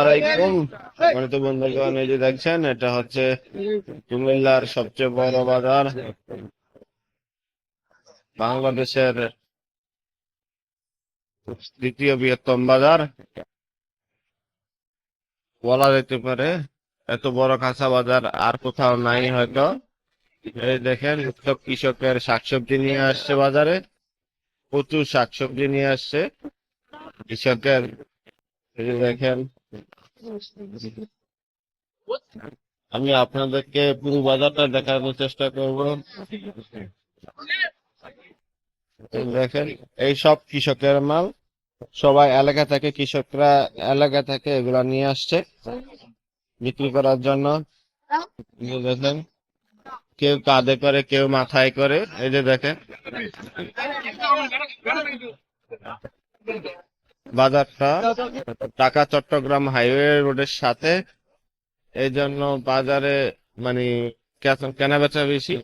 আলাইকুম। সম্মানিত বন্ধুগণ, এই যে দেখছেন, এটা হচ্ছে কুমিল্লার সবচেয়ে বড় বাজার। বাংলাদেশের দ্বিতীয় বৃহত্তম বাজার। বলা যেতে পারে, এত বড় কাঁচা বাজার আর কোথাও নাই হয়তো। এই দেখেন সব কৃষকের শাকসবজি নিয়ে আসছে বাজারে। প্রচুর শাকসবজি নিয়ে আসছে। কৃষকের আমি আপনাদেরকে পুরো বাজারটা দেখানোর চেষ্টা করব। দেখেন, এই সব কৃষকের মাল, সবাই এলাকা থেকে কৃষকরা এলাকা থেকে এগুলা নিয়ে আসছে বিক্রি করার জন্য। দেখেন, কেউ কাঁধে করে, কেউ মাথায় করে। এই যে দেখেন। বাজারটা ঢাকা চট্টগ্রাম হাইওয়ে রোডের সাথে। এই জন্য বাজারে মানে কেনা- কেনাবেচা বেশি,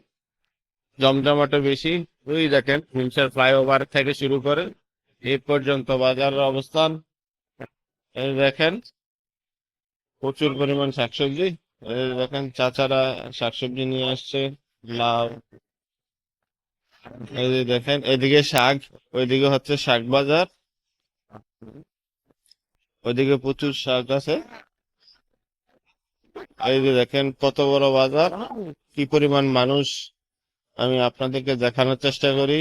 জমজমাটো বেশি। ওই দেখেন হিমসার ফ্লাইওভার থেকে শুরু করে এই পর্যন্ত বাজারের অবস্থান। এই দেখেন, প্রচুর পরিমাণ শাকসবজি। এই দেখেন, চাচারা শাকসবজি নিয়ে আসছে, লাউ। এই দেখেন, এদিকে শাক, ওইদিকে হচ্ছে শাক বাজার। ওইদিকে প্রচুর শাক আছে। এই যে দেখেন কত বড় বাজার, কি পরিমাণ মানুষ, আমি আপনাদেরকে দেখানোর চেষ্টা করি।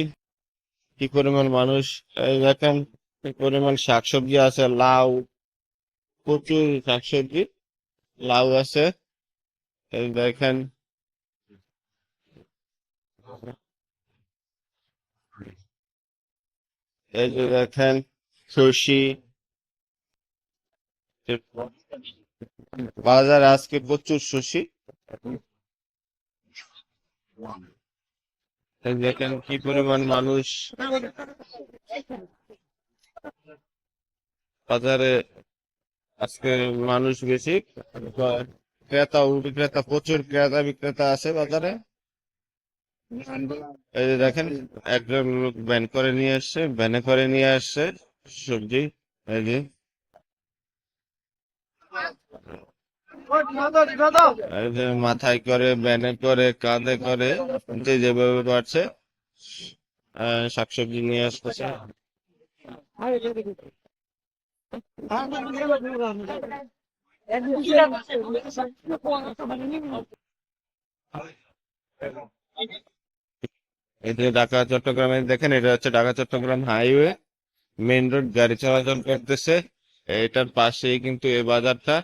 কি পরিমাণ মানুষ, এই দেখেন কি পরিমাণ শাকসবজি আছে, লাউ, প্রচুর শাকসবজি, লাউ আছে। এই দেখেন। এই যে দেখেন সর্ষি বাজারে আজকে প্রচুর এই দেখেন কি পরিমাণ মানুষ। বাজারে আজকে মানুষ বেশি। ক্রেতা বিক্রেতা, প্রচুর ক্রেতা বিক্রেতা আছে বাজারে। এই দেখেন, একজন লোক ভ্যান করে নিয়ে আসছে, ভ্যানে করে নিয়ে আসছে। সবজি এই মাথায় করে, ব্যানে করে, কাঁধে করে যেভাবে পারছে। শাকসবজি নিয়ে আসতেছে। এটা ঢাকা চট্টগ্রামে দেখেন, এটা হচ্ছে Dhaka Chittagong highway. Main road গাড়ি চলাচল করতেছে। এটার পাশেই কিন্তু এ বাজারটা।